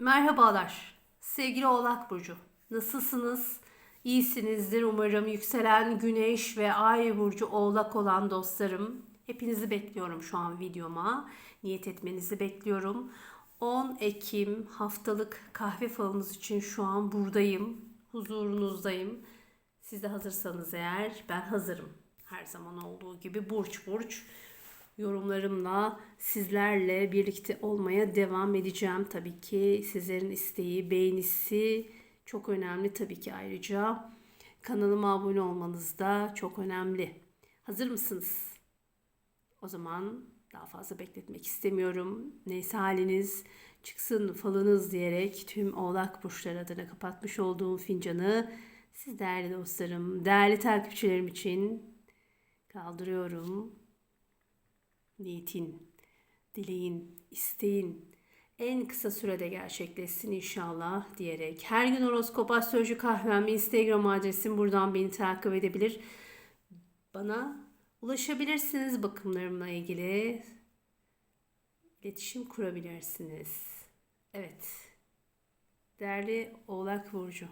Merhabalar sevgili Oğlak Burcu. Nasılsınız? İyisinizdir umarım. Yükselen Güneş ve Ay Burcu Oğlak olan dostlarım. Hepinizi bekliyorum şu an videoma. Niyet etmenizi bekliyorum. 10 Ekim haftalık kahve falınız için şu an buradayım. Huzurunuzdayım. Siz de hazırsanız eğer ben hazırım. Her zaman olduğu gibi burç burç yorumlarımla sizlerle birlikte olmaya devam edeceğim. Tabii ki sizlerin isteği, beğenisi çok önemli tabii ki ayrıca. Kanalıma abone olmanız da çok önemli. Hazır mısınız? O zaman daha fazla bekletmek istemiyorum. Neyse haliniz çıksın falınız diyerek tüm oğlak burçları adına kapatmış olduğum fincanı siz değerli dostlarım, değerli takipçilerim için kaldırıyorum niyetin, dileğin, isteğin en kısa sürede gerçekleşsin inşallah diyerek her gün horoskop astroloji kahvem Instagram adresim buradan beni takip edebilir. Bana ulaşabilirsiniz bakımlarımla ilgili. iletişim kurabilirsiniz. Evet. Değerli Oğlak Burcu.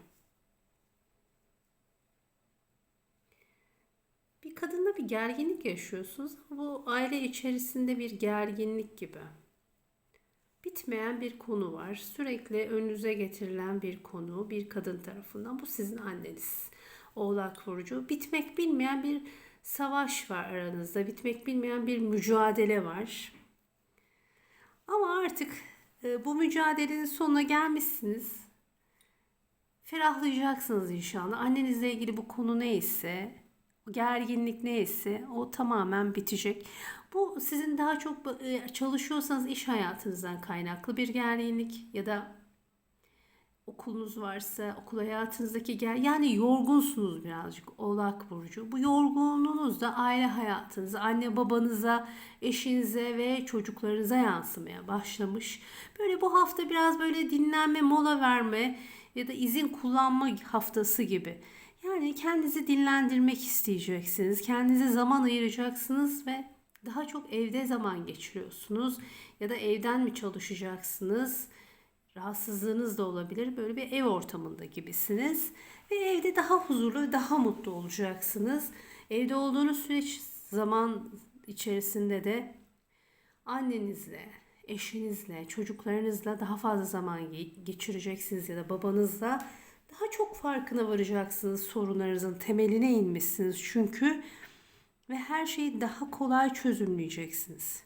Bir kadınla bir gerginlik yaşıyorsunuz. Bu aile içerisinde bir gerginlik gibi. Bitmeyen bir konu var. Sürekli önünüze getirilen bir konu bir kadın tarafından. Bu sizin anneniz. Oğlak Burcu. Bitmek bilmeyen bir savaş var aranızda. Bitmek bilmeyen bir mücadele var. Ama artık e, bu mücadelenin sonuna gelmişsiniz. Ferahlayacaksınız inşallah. Annenizle ilgili bu konu neyse gerginlik neyse o tamamen bitecek. Bu sizin daha çok e, çalışıyorsanız iş hayatınızdan kaynaklı bir gerginlik ya da okulunuz varsa okul hayatınızdaki ger yani yorgunsunuz birazcık Oğlak burcu. Bu yorgunluğunuz da aile hayatınıza, anne babanıza, eşinize ve çocuklarınıza yansımaya başlamış. Böyle bu hafta biraz böyle dinlenme, mola verme ya da izin kullanma haftası gibi. Yani kendinizi dinlendirmek isteyeceksiniz. Kendinize zaman ayıracaksınız ve daha çok evde zaman geçiriyorsunuz. Ya da evden mi çalışacaksınız? Rahatsızlığınız da olabilir. Böyle bir ev ortamında gibisiniz. Ve evde daha huzurlu, daha mutlu olacaksınız. Evde olduğunuz süreç zaman içerisinde de annenizle, eşinizle, çocuklarınızla daha fazla zaman geçireceksiniz ya da babanızla daha çok farkına varacaksınız sorunlarınızın temeline inmişsiniz çünkü ve her şeyi daha kolay çözümleyeceksiniz.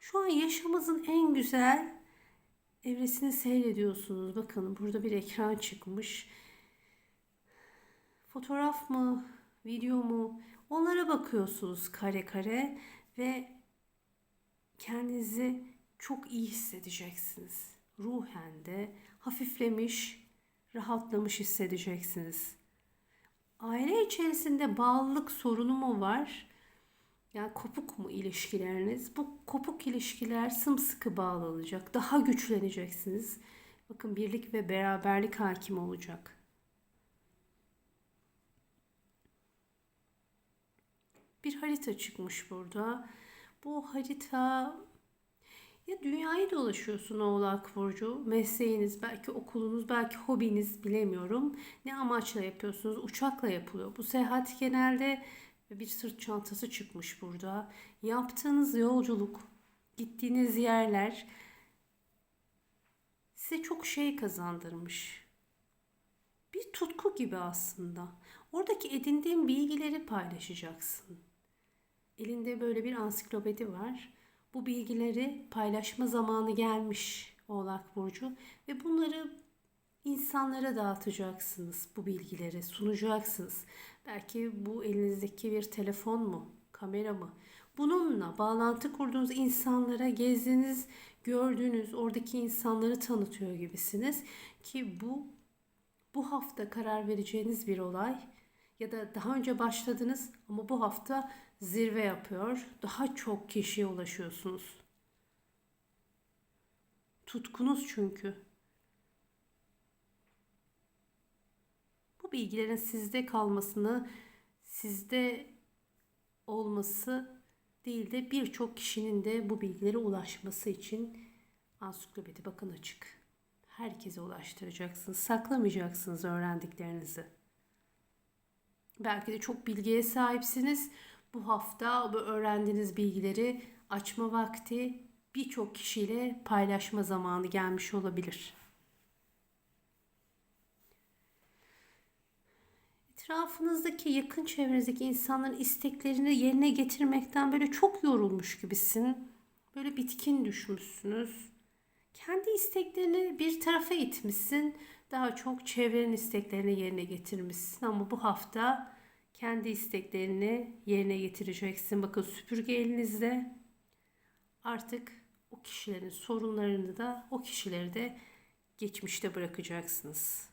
Şu an yaşamımızın en güzel evresini seyrediyorsunuz. Bakın burada bir ekran çıkmış. Fotoğraf mı, video mu? Onlara bakıyorsunuz kare kare ve kendinizi çok iyi hissedeceksiniz. Ruhen de hafiflemiş, rahatlamış hissedeceksiniz. Aile içerisinde bağlılık sorunu mu var? Yani kopuk mu ilişkileriniz? Bu kopuk ilişkiler sımsıkı bağlanacak. Daha güçleneceksiniz. Bakın birlik ve beraberlik hakim olacak. Bir harita çıkmış burada. Bu harita ya dünyayı dolaşıyorsun Oğlak Burcu. Mesleğiniz, belki okulunuz, belki hobiniz bilemiyorum. Ne amaçla yapıyorsunuz? Uçakla yapılıyor. Bu seyahat genelde bir sırt çantası çıkmış burada. Yaptığınız yolculuk, gittiğiniz yerler size çok şey kazandırmış. Bir tutku gibi aslında. Oradaki edindiğin bilgileri paylaşacaksın. Elinde böyle bir ansiklopedi var bu bilgileri paylaşma zamanı gelmiş Oğlak Burcu ve bunları insanlara dağıtacaksınız bu bilgileri sunacaksınız. Belki bu elinizdeki bir telefon mu, kamera mı? Bununla bağlantı kurduğunuz insanlara gezdiğiniz, gördüğünüz oradaki insanları tanıtıyor gibisiniz ki bu bu hafta karar vereceğiniz bir olay ya da daha önce başladınız ama bu hafta zirve yapıyor. Daha çok kişiye ulaşıyorsunuz. Tutkunuz çünkü. Bu bilgilerin sizde kalmasını, sizde olması değil de birçok kişinin de bu bilgilere ulaşması için ansiklopedi bakın açık. herkese ulaştıracaksınız. Saklamayacaksınız öğrendiklerinizi. Belki de çok bilgiye sahipsiniz. Bu hafta bu öğrendiğiniz bilgileri açma vakti birçok kişiyle paylaşma zamanı gelmiş olabilir. Etrafınızdaki yakın çevrenizdeki insanların isteklerini yerine getirmekten böyle çok yorulmuş gibisin. Böyle bitkin düşmüşsünüz. Kendi isteklerini bir tarafa itmişsin. Daha çok çevrenin isteklerini yerine getirmişsin. Ama bu hafta kendi isteklerini yerine getireceksin. Bakın süpürge elinizde. Artık o kişilerin sorunlarını da o kişileri de geçmişte bırakacaksınız.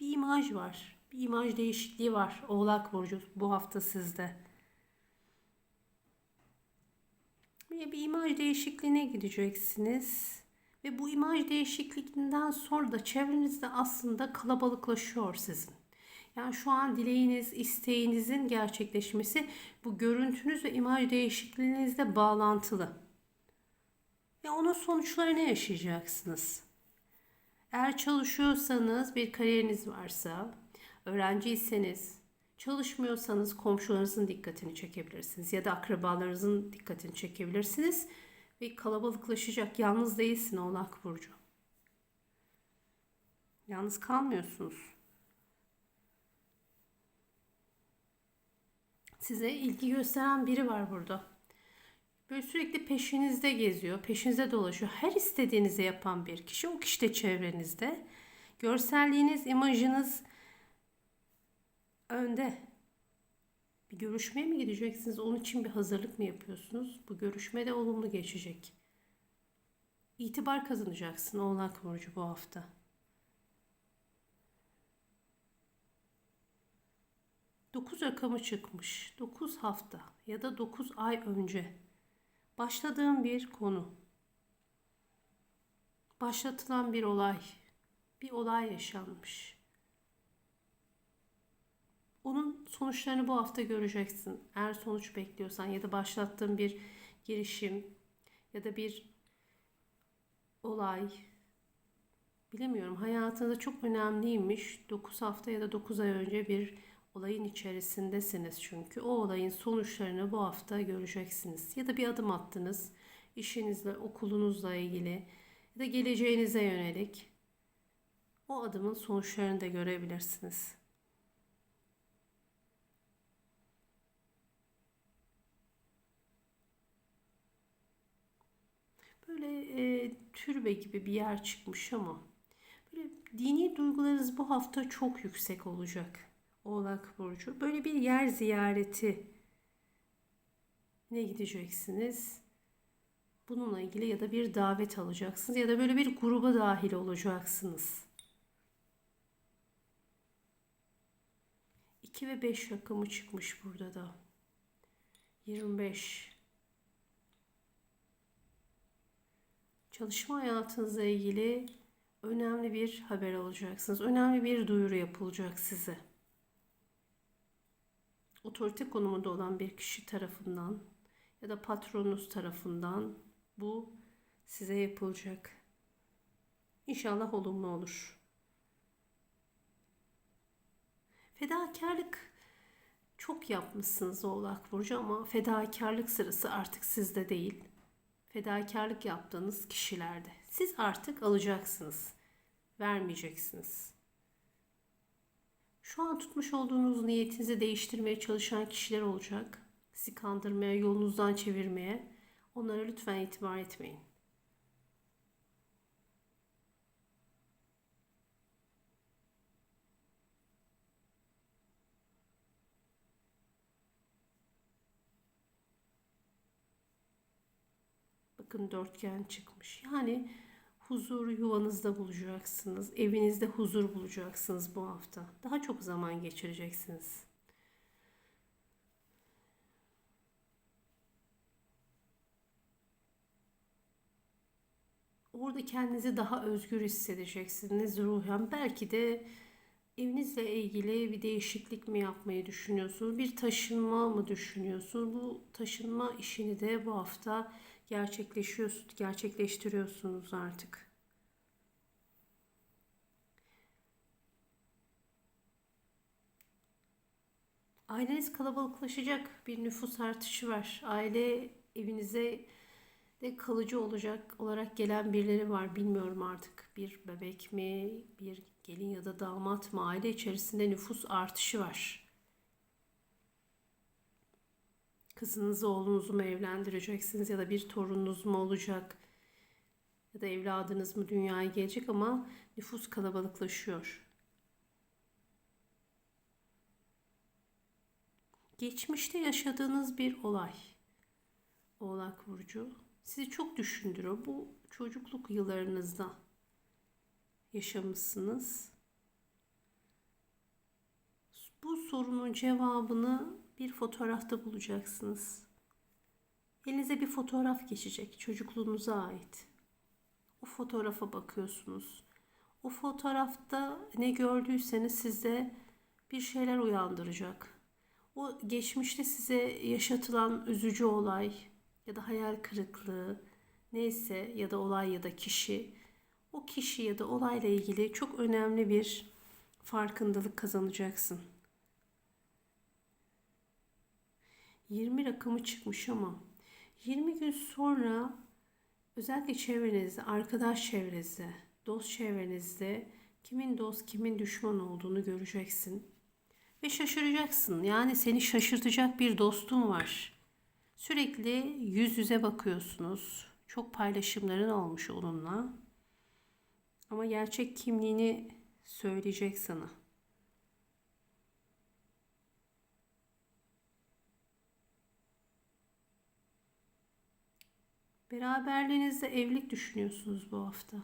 Bir imaj var. Bir imaj değişikliği var. Oğlak Burcu bu hafta sizde. Bir, imaj değişikliğine gideceksiniz. Ve bu imaj değişikliğinden sonra da çevrenizde aslında kalabalıklaşıyor sizin. Yani şu an dileğiniz, isteğinizin gerçekleşmesi bu görüntünüz ve imaj değişikliğinizle bağlantılı. Ve onun sonuçlarını yaşayacaksınız. Eğer çalışıyorsanız, bir kariyeriniz varsa, öğrenciyseniz, çalışmıyorsanız komşularınızın dikkatini çekebilirsiniz ya da akrabalarınızın dikkatini çekebilirsiniz ve kalabalıklaşacak. Yalnız değilsin Oğlak Burcu. Yalnız kalmıyorsunuz. Size ilgi gösteren biri var burada. Böyle sürekli peşinizde geziyor, peşinizde dolaşıyor. Her istediğinizi yapan bir kişi. O kişi de çevrenizde. Görselliğiniz, imajınız önde. Bir görüşmeye mi gideceksiniz? Onun için bir hazırlık mı yapıyorsunuz? Bu görüşme de olumlu geçecek. İtibar kazanacaksın Oğlak Burcu bu hafta. Dokuz rakamı çıkmış. Dokuz hafta ya da dokuz ay önce başladığım bir konu. Başlatılan bir olay. Bir olay yaşanmış. Onun sonuçlarını bu hafta göreceksin. Eğer sonuç bekliyorsan ya da başlattığın bir girişim ya da bir olay bilemiyorum hayatında çok önemliymiş. 9 hafta ya da 9 ay önce bir olayın içerisindesiniz çünkü. O olayın sonuçlarını bu hafta göreceksiniz. Ya da bir adım attınız işinizle, okulunuzla ilgili ya da geleceğinize yönelik. O adımın sonuçlarını da görebilirsiniz. Böyle e, türbe gibi bir yer çıkmış ama böyle dini duygularınız bu hafta çok yüksek olacak. Oğlak Burcu. Böyle bir yer ziyareti ne gideceksiniz? Bununla ilgili ya da bir davet alacaksınız ya da böyle bir gruba dahil olacaksınız. 2 ve 5 rakamı çıkmış burada da. 25 çalışma hayatınızla ilgili önemli bir haber alacaksınız. Önemli bir duyuru yapılacak size. Otorite konumunda olan bir kişi tarafından ya da patronunuz tarafından bu size yapılacak. İnşallah olumlu olur. Fedakarlık çok yapmışsınız Oğlak Burcu ama fedakarlık sırası artık sizde değil fedakarlık yaptığınız kişilerde. Siz artık alacaksınız. Vermeyeceksiniz. Şu an tutmuş olduğunuz niyetinizi değiştirmeye çalışan kişiler olacak. Sizi kandırmaya, yolunuzdan çevirmeye. Onlara lütfen itibar etmeyin. Bakın dörtgen çıkmış. Yani huzur yuvanızda bulacaksınız. Evinizde huzur bulacaksınız bu hafta. Daha çok zaman geçireceksiniz. Orada kendinizi daha özgür hissedeceksiniz ruhen. Belki de evinizle ilgili bir değişiklik mi yapmayı düşünüyorsunuz? Bir taşınma mı düşünüyorsunuz? Bu taşınma işini de bu hafta gerçekleşiyorsunuz, gerçekleştiriyorsunuz artık. Aileniz kalabalıklaşacak. Bir nüfus artışı var. Aile evinize de kalıcı olacak olarak gelen birileri var. Bilmiyorum artık bir bebek mi, bir gelin ya da damat mı? Aile içerisinde nüfus artışı var. Kızınızı oğlunuzu mu evlendireceksiniz ya da bir torununuz mu olacak? Ya da evladınız mı dünyaya gelecek ama nüfus kalabalıklaşıyor. Geçmişte yaşadığınız bir olay. Oğlak Burcu sizi çok düşündürüyor. Bu çocukluk yıllarınızda yaşamışsınız. Bu sorunun cevabını bir fotoğrafta bulacaksınız. Elinize bir fotoğraf geçecek çocukluğunuza ait. O fotoğrafa bakıyorsunuz. O fotoğrafta ne gördüyseniz sizde bir şeyler uyandıracak. O geçmişte size yaşatılan üzücü olay ya da hayal kırıklığı neyse ya da olay ya da kişi o kişi ya da olayla ilgili çok önemli bir farkındalık kazanacaksın. 20 rakamı çıkmış ama 20 gün sonra özellikle çevrenizde, arkadaş çevrenizde, dost çevrenizde kimin dost, kimin düşman olduğunu göreceksin. Ve şaşıracaksın. Yani seni şaşırtacak bir dostun var. Sürekli yüz yüze bakıyorsunuz. Çok paylaşımların olmuş onunla. Ama gerçek kimliğini söyleyecek sana. Beraberliğinizde evlilik düşünüyorsunuz bu hafta.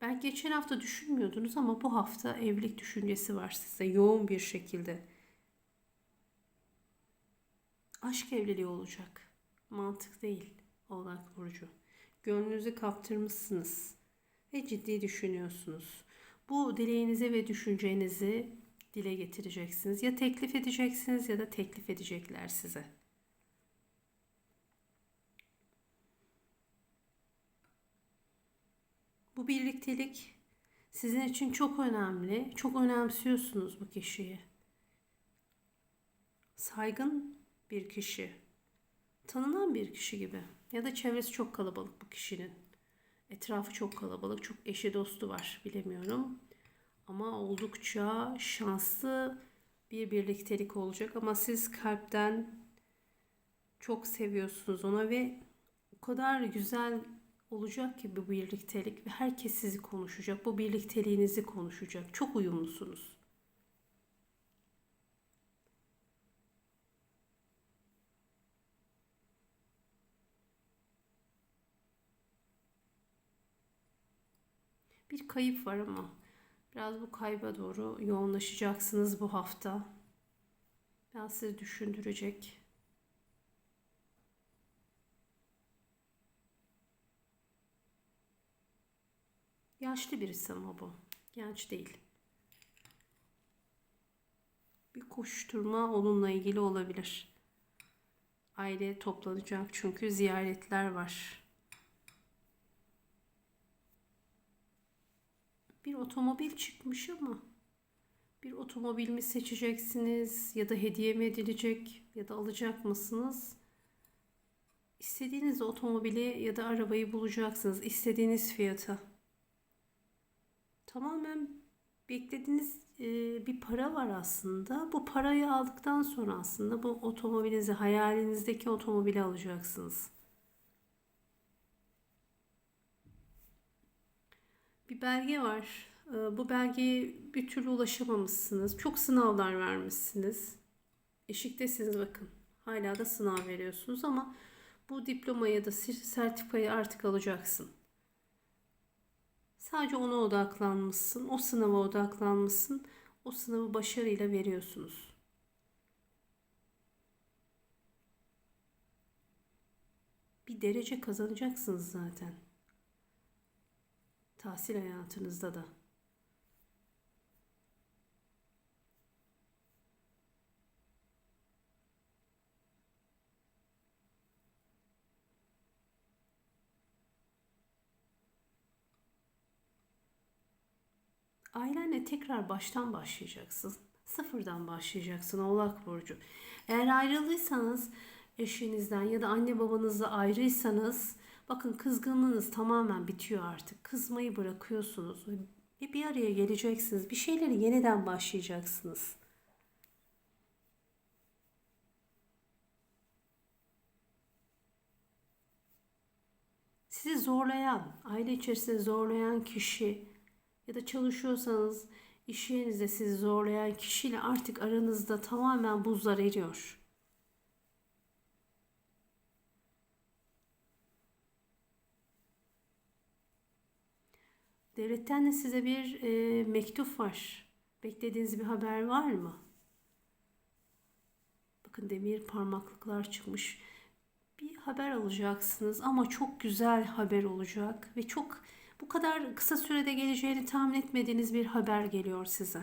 Belki geçen hafta düşünmüyordunuz ama bu hafta evlilik düşüncesi var size yoğun bir şekilde. Aşk evliliği olacak. Mantık değil Oğlak Burcu. Gönlünüzü kaptırmışsınız ve ciddi düşünüyorsunuz. Bu dileğinizi ve düşüncenizi dile getireceksiniz. Ya teklif edeceksiniz ya da teklif edecekler size. Birliktelik sizin için çok önemli. Çok önemsiyorsunuz bu kişiyi. Saygın bir kişi. Tanınan bir kişi gibi. Ya da çevresi çok kalabalık bu kişinin. Etrafı çok kalabalık. Çok eşi dostu var bilemiyorum. Ama oldukça şanslı bir birliktelik olacak. Ama siz kalpten çok seviyorsunuz ona ve o kadar güzel olacak ki bu birliktelik ve herkes sizi konuşacak. Bu birlikteliğinizi konuşacak. Çok uyumlusunuz. Bir kayıp var ama biraz bu kayba doğru yoğunlaşacaksınız bu hafta. Biraz sizi düşündürecek. Yaşlı birisi ama bu. Genç değil. Bir koşturma onunla ilgili olabilir. Aile toplanacak çünkü ziyaretler var. Bir otomobil çıkmış ama bir otomobil mi seçeceksiniz ya da hediye mi edilecek ya da alacak mısınız? İstediğiniz otomobili ya da arabayı bulacaksınız. istediğiniz fiyata tamamen beklediğiniz e, bir para var aslında. Bu parayı aldıktan sonra aslında bu otomobilinizi, hayalinizdeki otomobili alacaksınız. Bir belge var. E, bu belgeye bir türlü ulaşamamışsınız. Çok sınavlar vermişsiniz. Eşiktesiniz bakın. Hala da sınav veriyorsunuz ama bu diplomayı da sertifikayı artık alacaksın. Sadece ona odaklanmışsın, o sınava odaklanmışsın. O sınavı başarıyla veriyorsunuz. Bir derece kazanacaksınız zaten. Tahsil hayatınızda da. Ailenle tekrar baştan başlayacaksın. Sıfırdan başlayacaksın Oğlak Burcu. Eğer ayrıldıysanız eşinizden ya da anne babanızla ayrıysanız bakın kızgınlığınız tamamen bitiyor artık. Kızmayı bırakıyorsunuz ve bir araya geleceksiniz. Bir şeyleri yeniden başlayacaksınız. Sizi zorlayan, aile içerisinde zorlayan kişi ya da çalışıyorsanız iş yerinizde sizi zorlayan kişiyle artık aranızda tamamen buzlar eriyor. Devletten de size bir e, mektup var. Beklediğiniz bir haber var mı? Bakın demir parmaklıklar çıkmış. Bir haber alacaksınız ama çok güzel haber olacak ve çok bu kadar kısa sürede geleceğini tahmin etmediğiniz bir haber geliyor size.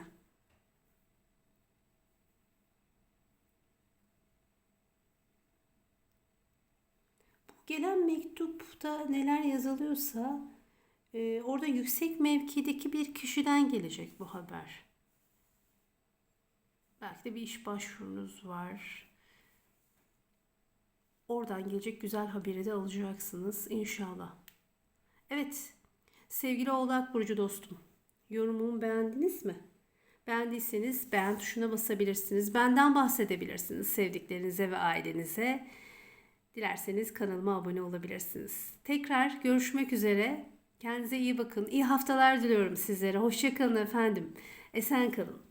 Bu gelen mektupta neler yazılıyorsa e, orada yüksek mevkideki bir kişiden gelecek bu haber. Belki de bir iş başvurunuz var. Oradan gelecek güzel haberi de alacaksınız inşallah. Evet, sevgili Oğlak Burcu dostum, yorumumu beğendiniz mi? Beğendiyseniz beğen tuşuna basabilirsiniz. Benden bahsedebilirsiniz sevdiklerinize ve ailenize. Dilerseniz kanalıma abone olabilirsiniz. Tekrar görüşmek üzere. Kendinize iyi bakın. İyi haftalar diliyorum sizlere. Hoşçakalın efendim. Esen kalın.